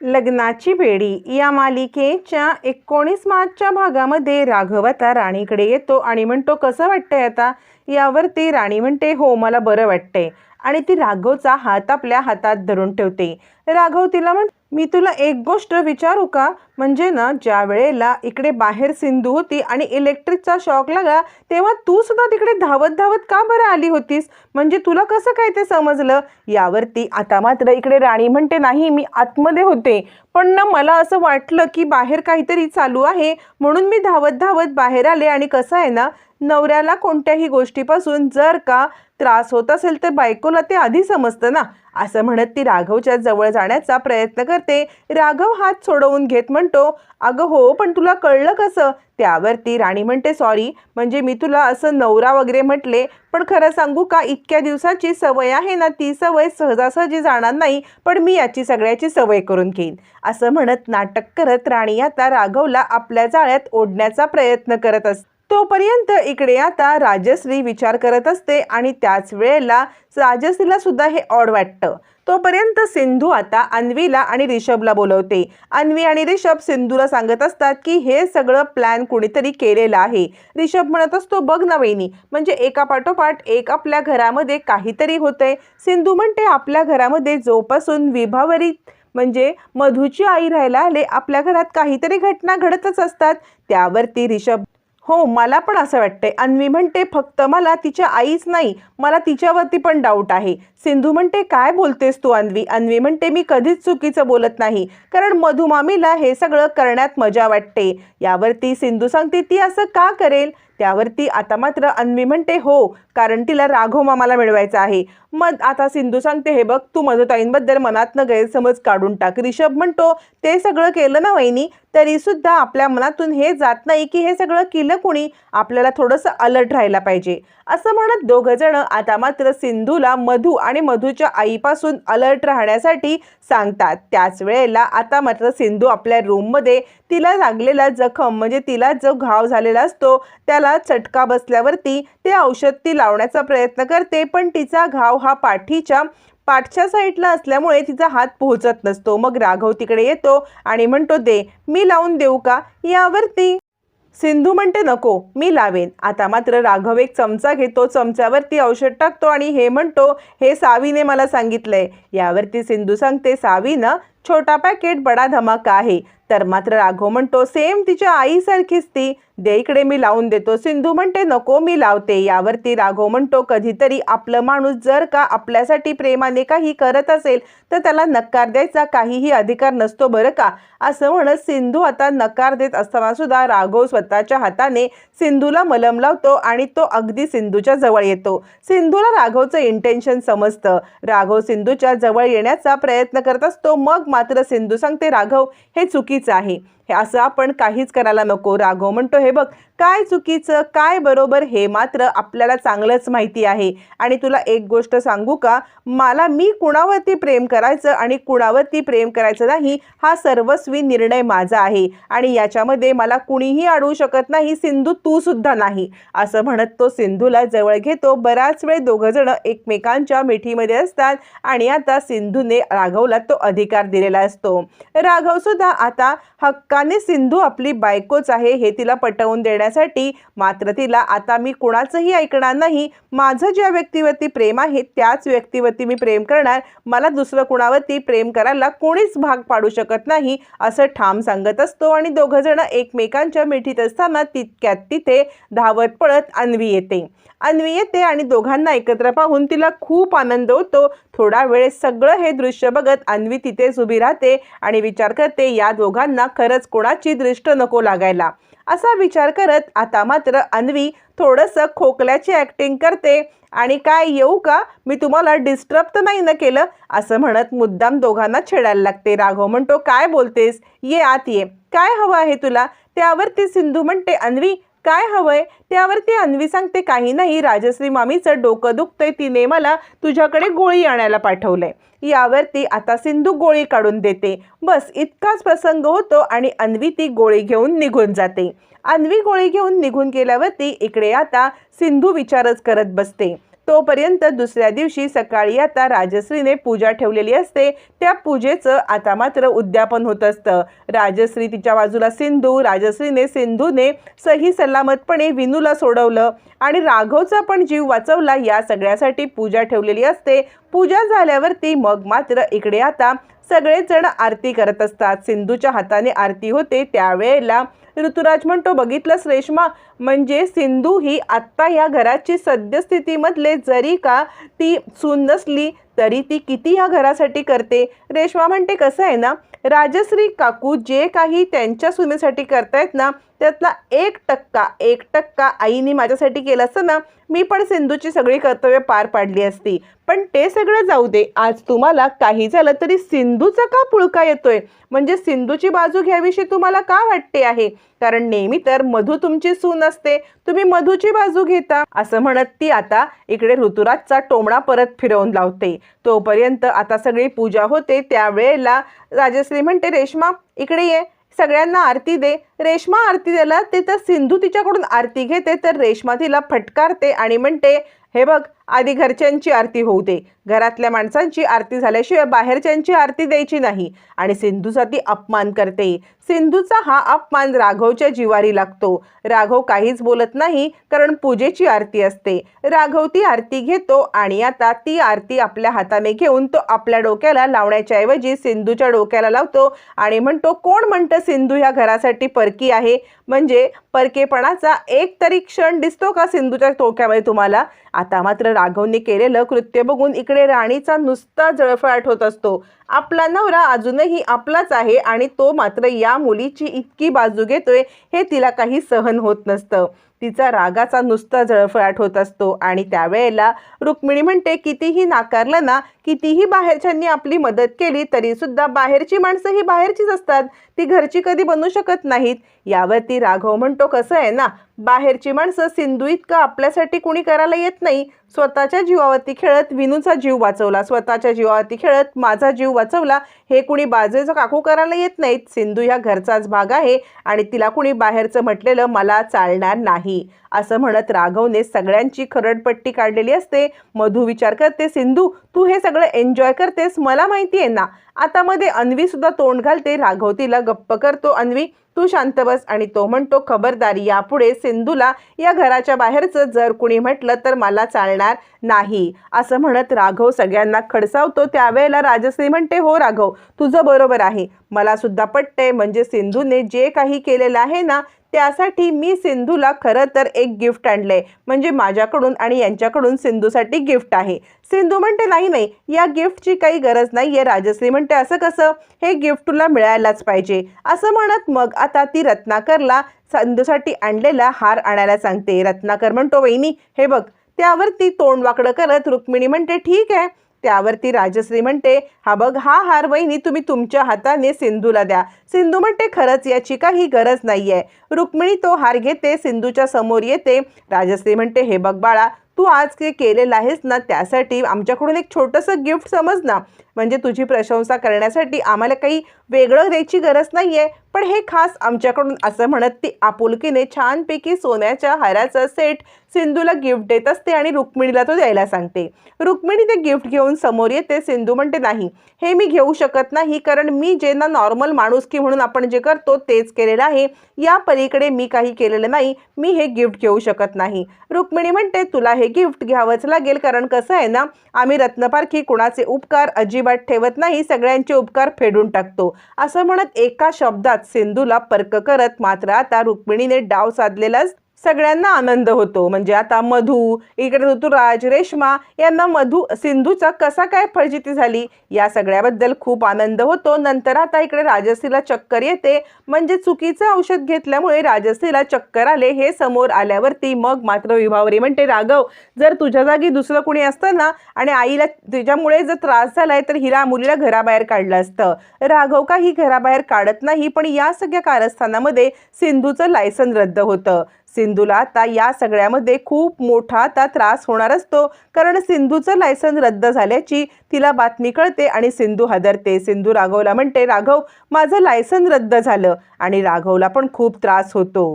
लग्नाची बेडी या मालिकेच्या एकोणीस मार्चच्या भागामध्ये राघव आता राणीकडे येतो आणि म्हणतो कसं वाटतंय आता? यावर ती राणी म्हणते हो मला बरं वाटतंय. आणि ती राघवचा हात आपल्या हातात धरून ठेवते. राघव तिला म्हण मी तुला एक गोष्ट विचारू का? म्हणजे ना ज्या वेळेला इकडे बाहेर सिंधू होती आणि इलेक्ट्रिकचा शॉक लागला तेव्हा तू सुद्धा तिकडे धावत धावत का बरं आली होतीस? म्हणजे तुला कसं काय ते समजलं? यावरती आता मात्र इकडे राणी म्हणते नाही मी आतमध्ये होते. पण ना मला असं वाटलं की बाहेर काहीतरी चालू आहे. म्हणून मी धावत धावत बाहेर आले आणि कसं आहे ना नवऱ्याला कोणत्याही गोष्टीपासून जर का त्रास होत असेल तर बायकोला ते आधी समजतं ना. असं म्हणत ती राघवच्या जवळ जाण्याचा प्रयत्न करते. राघव हात सोडवून घेत म्हणतो अगं हो पण तुला कळलं कसं? त्यावरती राणी म्हणते सॉरी म्हणजे मी तुला असं नवरा वगैरे म्हटले पण खरं सांगू का इतक्या दिवसाची सवय आहे ना ती सवय सहजासहजी जाणार नाही पण मी याची सगळ्याची सवय करून घेईन. असं म्हणत नाटक करत राणी आता राघवला आपल्या जाळ्यात ओढण्याचा प्रयत्न करत असते तोपर्यंत इकडे आता राजश्री विचार करत असते आणि त्याच वेळेला राजश्रीला सुद्धा हे ऑड वाटतं. तोपर्यंत सिंधू आता अन्वीला आणि रिषभला बोलवते. अन्वी आणि रिषभ सिंधूला सांगत असतात की हे सगळं प्लॅन कुणीतरी केलेलं आहे. रिषभ म्हणत असतो बघ ना वहिनी म्हणजे एका पाठोपाठ एक आपल्या घरामध्ये काहीतरी होतंय. सिंधू म्हणते आपल्या घरामध्ये जोपासून विभावरी म्हणजे मधूची आई राहायला आले आपल्या घरात काहीतरी घटना घडतच असतात. त्यावरती रिषभ हो मला पण असं वाटतंय. अन्वी म्हणते फक्त मला तिच्या आईच नाही मला तिच्यावरती पण डाऊट आहे. सिंधू म्हणते काय बोलतेस तू अन्वी? अन्वी म्हणते मी कधीच चुकीचं बोलत नाही. कारण मधुमामीला हे सगळं करण्यात मजा वाटते. यावरती सिंधू सांगते ती असं का करेल? त्यावरती आता मात्र अन्वी म्हणते हो कारण तिला राघव मामाला मिळवायचा आहे. मग आता सिंधू सांगते हे बघ तू मधुताईंबद्दल मनातनं गैरसमज काढून टाक. रिषभ म्हणतो ते सगळं केलं ना वहिनी? तरीसुद्धा आपल्या मनातून हे जात नाही की हे सगळं केलं कुणी? आपल्याला थोडंसं अलर्ट राहायला पाहिजे. असं म्हणत दोघं जण आता मात्र सिंधूला मधू आणि मधूच्या आईपासून अलर्ट राहण्यासाठी सांगतात. त्याच वेळेला आता मात्र सिंधू आपल्या रूममध्ये तिला लागलेला जखम म्हणजे तिला जो घाव झालेला असतो त्याला चटका बसल्यावरती ते औषध ती लावण्याचा प्रयत्न करते पण तिचा घाव हा पाठीच्या पाठच्या साईडला असल्यामुळे तिचा हात पोहोचत नसतो. मग राघव तिकडे येतो आणि म्हणतो दे मी लावून देऊ का? यावरती. सिंधू म्हणते नको मी लावेन. आता मात्र राघव एक चमचा घेतो चमच्यावरती औषध टाकतो आणि हे म्हणतो हे सावीने मला सांगितलंय. यावरती सिंधू सांगते सावीनं छोटा पॅकेट बडा धमाका आहे. तर मात्र राघव म्हणतो सेम तिच्या आईसारखीच ती. दे इकडे मी लावून देतो. सिंधू म्हणते नको मी लावते. यावरती राघव म्हणतो कधीतरी आपलं माणूस जर का आपल्यासाठी प्रेमाने काही करत असेल तर त्याला नकार द्यायचा काहीही अधिकार नसतो बरं का? असं म्हणत सिंधू आता नकार देत असताना सुद्धा राघव स्वतःच्या हाताने सिंधूला मलम लावतो आणि तो अगदी सिंधूच्या जवळ येतो. सिंधूला राघवचं इंटेन्शन समजतं. राघव सिंधूच्या जवळ येण्याचा प्रयत्न करत असतो. मग मात्र सिंधू सांगते राघव हे चुकीचं आहे. हे असं आपण काहीच करायला नको राघव म्हणतो हे बघ काय चुकीचं काय बरोबर हे मात्र आपल्याला चांगलंच माहिती आहे. आणि तुला एक गोष्ट सांगू का? मला मी कुणावरती प्रेम करायचं आणि कुणावरती प्रेम करायचं नाही हा सर्वस्वी निर्णय माझा आहे. आणि याच्यामध्ये मला कुणीही अडवू शकत नाही सिंधू तू सुद्धा नाही. असं म्हणत तो सिंधूला जवळ घेतो. बराच वेळ दोघं जण एकमेकांच्या मिठीमध्ये असतात आणि आता सिंधूने राघवला तो अधिकार दिलेला असतो. राघव सुद्धा आता हक्काने सिंधू आपली बायकोच आहे हे तिला पटवून देण्यासाठी मात्र तिला आता मी कुणाचंही ऐकणार नाही. माझं ज्या व्यक्तीवरती प्रेम आहे त्याच व्यक्तीवरती मी प्रेम करणार. मला दुसरं कुणावरती प्रेम करायला कोणीच भाग पाडू शकत नाही असं ठाम सांगत असतो. आणि दोघं जण एकमेकांच्या मिठीत असताना तितक्यात तिथे धावत पळत अन्वी येते. अन्वी येते आणि दोघांना एकत्र पाहून तिला खूप आनंद होतो. थोडा वेळ सगळं हे दृश्य बघत अन्वी तिथेच उभी राहते आणि विचार करते या दोघांना खरंच कोणाची दृष्ट नको लागायला. असा विचार करत आता मात्र अन्वी थोडंसं खोकल्याची ॲक्टिंग करते. आणि काय येऊ का? मी तुम्हाला डिस्टर्ब तर नाही ना केलं? असं म्हणत मुद्दाम दोघांना छेडायला लागते. राघव म्हणतो काय बोलतेस? ये आत ये. काय हवं आहे तुला? त्यावरती सिंधू म्हणते अन्वी काय हवंय? त्यावरती अन्वी सांगते काही नाही. राजश्री मामीचं डोकं दुखतंय. तिने मला तुझ्याकडे गोळी आणायला पाठवलंय. यावरती आता सिंधू गोळी काढून देते. बस इतकाच प्रसंग होतो आणि अन्वी ती गोळी घेऊन निघून जाते. अन्वी गोळी घेऊन निघून गेल्यावरती इकडे आता सिंधू विचारच करत बसते. तोपर्यंत दुसऱ्या दिवशी सकाळी आता राजश्रीने पूजा ठेवलेली असते. त्या पूजेचं आता मात्र उद्यापन होत असतं. राजश्री तिच्या बाजूला सिंधू राजश्रीने सिंधूने सही सलामतपणे विनूला सोडवलं आणि राघवचा पण जीव वाचवला या सगळ्यासाठी पूजा ठेवलेली असते. पूजा झाल्यावरती मग मात्र इकडे आता सगळेजण आरती करत असतात. सिंधूच्या हाताने आरती होते त्यावेळेला ऋतुराज म्हणतो बघितलंच रेश्मा म्हणजे सिंधू ही आत्ता या घराची सद्यस्थितीमधले जरी का ती सून नसली तरी ती किती या घरासाठी करते? रेश्मा म्हणते कसं आहे ना राजश्री काकू जे काही त्यांच्या सुनेसाठी करतायत ना त्यातला एक टक्का एक टक्का आईने माझ्यासाठी केलं असतं ना मी पण सिंधूची सगळी कर्तव्य पार पाडली असती. पण ते सगळं जाऊ दे. आज तुम्हाला काही झालं तरी सिंधूचा का पुळका येतोय? म्हणजे सिंधूची बाजू घ्यावीशी तुम्हाला का वाटते आहे? कारण नेहमी तर मधू तुमची सून असते. तुम्ही मधूची बाजू घेता. असं म्हणत ती आता इकडे ऋतुराजचा टोमणा परत फिरवून लावते. तोपर्यंत आता सगळी पूजा होते त्यावेळेला राजश्री म्हणते रेश्मा इकडे ये. सगळ्यांना आरती दे. रेश्मा आरती द्यायला ते तर सिंधू तिच्याकडून आरती घेते तर रेश्मा तिला फटकारते आणि म्हणते हे बघ आधी घरच्यांची आरती होऊ दे. घरातल्या माणसांची आरती झाल्याशिवाय बाहेरच्यांची आरती द्यायची नाही. आणि सिंधूचा ती अपमान करते. सिंधूचा हा अपमान राघवच्या जिवारी लागतो. राघव काहीच बोलत नाही कारण पूजेची आरती असते. राघव ती आरती घेतो आणि आता ती आरती आपल्या हाताने घेऊन तो आपल्या डोक्याला लावण्याच्या ऐवजी सिंधूच्या डोक्याला लावतो आणि म्हणतो कोण म्हणतं सिंधू ह्या घरासाठी परकी आहे? म्हणजे परकेपणाचा एक तरी क्षण दिसतो का सिंधूच्या डोक्यामध्ये तुम्हाला? आता मात्र राघवने केलेलं कृत्य बघून इकडे राणीचा नुसता जळफळाट होत असतो. आपला नवरा अजूनही आपलाच आहे आणि तो मात्र या मुलीची इतकी बाजू घेतोय हे तिला काही सहन होत नसतं. तिचा रागाचा नुसता जळफळाट होत असतो आणि त्यावेळेला रुक्मिणी म्हणते कितीही नाकारलं ना कितीही बाहेरच्यांनी आपली मदत केली तरीसुद्धा बाहेरची माणसं ही बाहेरचीच असतात. ती घरची कधी बनू शकत नाहीत. यावरती राघव म्हणतो कसं आहे ना बाहेरची माणसं सिंधू इतकं आपल्यासाठी कुणी करायला येत नाही. स्वतःच्या जीवावरती खेळत विनूचा जीव वाचवला. स्वतःच्या जीवावरती खेळत माझा जीव वाचवला. हे कुणी बाजूचं काकू करायला येत नाहीत. सिंधू ह्या घरचाच भाग आहे आणि तिला कुणी बाहेरचं म्हटलेलं मला चालणार नाही. असं म्हणत राघवने सगळ्यांची खरडपट्टी काढलेली असते. मधू विचार करते सिंधू तू हे सगळं एन्जॉय करतेस? मला माहिती आहे ना. आता मध्ये अन्वी सुद्धा तोंड घालते. राघव तिला गप्प करतो अन्वी तू शांत बस. आणि तो म्हणतो खबरदारी यापुढे सिंधूला या घराच्या बाहेरचं जर कुणी म्हटलं तर मला चालणार नाही. असं म्हणत राघव सगळ्यांना खडसावतो. त्यावेळेला राजश्री म्हणते हो राघव तुझं बरोबर आहे. मला सुद्धा पटतंय. म्हणजे सिंधूने जे काही केलेलं आहे ना त्यासाठी मी सिंधूला खरं तर एक गिफ्ट आणलंय. म्हणजे माझ्याकडून आणि यांच्याकडून सिंधूसाठी गिफ्ट आहे. सिंधू म्हणते नाही नाही या गिफ्टची काही गरज नाही. आहे राजश्री म्हणते असं कसं? हे गिफ्ट तुला मिळायलाच पाहिजे. असं म्हणत मग आता ती रत्नाकरला सिंधूसाठी आणलेला हार आणायला सांगते. रत्नाकर म्हणतो वहिनी हे बघ त्यावर ती तोंड वाकडं करत रुक्मिणी म्हणते ठीक आहे त्यावरती राजश्री म्हणते हा बघ हा हार वहिनी तुम्ही तुमच्या हाताने सिंधूला द्या. सिंधू म्हणते खरंच याची काही गरज नाही आहे रुक्मिणी तो हार घेते सिंधूच्या समोर येते. राजश्री म्हणते हे बघ बाळा तू आज जे केलेलं आहेस ना त्यासाठी आमच्याकडून एक छोटंसं गिफ्ट समज ना. म्हणजे तुझी प्रशंसा करण्यासाठी आम्हाला काही वेगळं द्यायची गरज नाही आहे पण हे खास आमच्याकडून असं म्हणत ती आपुलकीने छानपैकी सोन्याच्या हाराचा सेट सिंधूला गिफ्ट देत असते आणि रुक्मिणीला तो द्यायला सांगते. रुक्मिणी ते गिफ्ट घेऊन समोर येते. सिंधू म्हणते नाही हे मी घेऊ शकत नाही कारण मी जे ना नॉर्मल माणुसकी म्हणून आपण जे करतो तेच केलेलं आहे. या पलीकडे मी काही केलेलं नाही. मी हे गिफ्ट घेऊ शकत नाही. रुक्मिणी म्हणते तुला हे गिफ्ट घ्यावंच लागेल कारण कसं आहे ना आम्ही रत्नपारखी कुणाचे उपकार अजिबात ठेवत नाही सगळ्यांचे उपकार फेडून टाकतो. असं म्हणत एका शब्दात सिंधूला पर्क करत मात्र आता रुक्मिणीने डाव साधलेलाच सगळ्यांना आनंद होतो. म्हणजे आता मधू इकडे ऋतुराज रेश्मा यांना मधू सिंधूचा कसा काय फळजिती झाली या सगळ्याबद्दल खूप आनंद होतो. नंतर आता इकडे राजश्रीला चक्कर येते. म्हणजे चुकीचं औषध घेतल्यामुळे राजश्रीला चक्कर आले. हे समोर आल्यावरती मग मात्र विभावरी म्हणते राघव जर तुझ्या जागी दुसरं कुणी असतं ना आणि आईला तिच्यामुळे जर त्रास झालाय तर हिला मुलीला घराबाहेर काढलं असतं. राघव का ही घराबाहेर काढत नाही? पण या सगळ्या कारस्थानामध्ये सिंधूचं लायसन रद्द होतं. सिंधूला आता या सगळ्यामध्ये खूप मोठा आता त्रास होणार असतो. कारण सिंधूचं लायसन रद्द झाल्याची तिला बातमी कळते आणि सिंधू हादरते. सिंधू राघवला म्हणते राघव माझं लायसन रद्द झालं आणि राघवला पण खूप त्रास होतो.